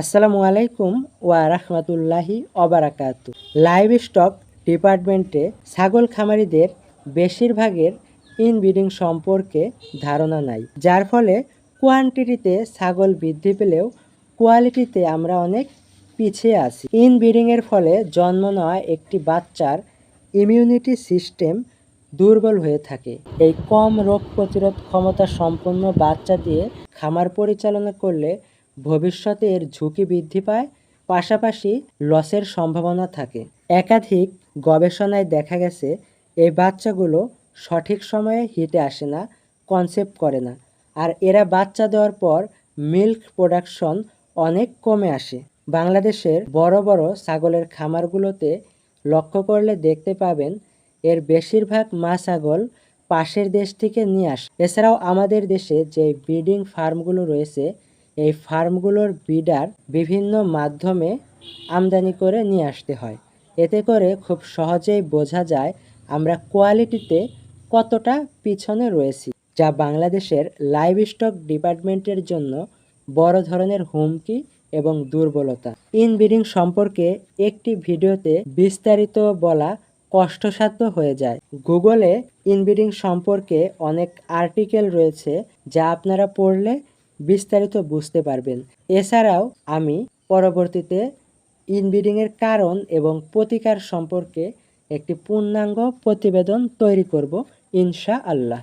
আসসালামু আলাইকুম ওয়া রাহমাতুল্লাহি অবারাকাত লাইভ স্টক ডিপার্টমেন্টে ছাগল খামারিদের বেশিরভাগের ইনব্রিডিং সম্পর্কে ধারণা নাই, যার ফলে কোয়ান্টিটিতে ছাগল বৃদ্ধি পেলেও কোয়ালিটিতে আমরা অনেক পিছিয়ে আছি। ইনব্রিডিংয়ের ফলে জন্ম নেওয়া একটি বাচ্চার ইমিউনিটি সিস্টেম দুর্বল হয়ে থাকে। এই কম রোগ প্রতিরোধ ক্ষমতা সম্পন্ন বাচ্চা দিয়ে খামার পরিচালনা করলে ভবিষ্যতে এর ঝুঁকি বৃদ্ধি পায়, পাশাপাশি লসের সম্ভাবনা থাকে। একাধিক গবেষণায় দেখা গেছে, এই বাচ্চাগুলো সঠিক সময়ে হিটে আসে না, কনসেপ্ট করে না। আর এরা বাচ্চা দেওয়ার পর মিল্ক প্রোডাকশন অনেক কমে আসে। বাংলাদেশের বড় বড় ছাগলের খামারগুলোতে লক্ষ্য করলে দেখতে পাবেন, এর বেশিরভাগ মা ছাগল পাশের দেশ থেকে নিয়ে আসে। এছাড়াও আমাদের দেশে যে ব্রিডিং ফার্মগুলো রয়েছে এই ফার্মগুলোর ব্রিডার বিভিন্ন মাধ্যমে আমদানি করে নিয়ে আসতে হয়। এতে করে খুব সহজেই বোঝা যায় আমরা কোয়ালিটিতে কতটা পিছনে রয়েছি, যা বাংলাদেশের লাইভ স্টক ডিপার্টমেন্টের জন্য বড় ধরনের হুমকি এবং দুর্বলতা। ইনব্রিডিং সম্পর্কে একটি ভিডিওতে বিস্তারিত বলা কষ্টসাধ্য হয়ে যায়। গুগলে ইনব্রিডিং সম্পর্কে অনেক আর্টিকেল রয়েছে, যা আপনারা পড়লে বিস্তারিত বুঝতে পারবেন। এছাড়াও আমি পরবর্তীতে ইনব্রিডিংয়ের কারণ এবং প্রতিকার সম্পর্কে একটি পূর্ণাঙ্গ প্রতিবেদন তৈরি করব ইনশা আল্লাহ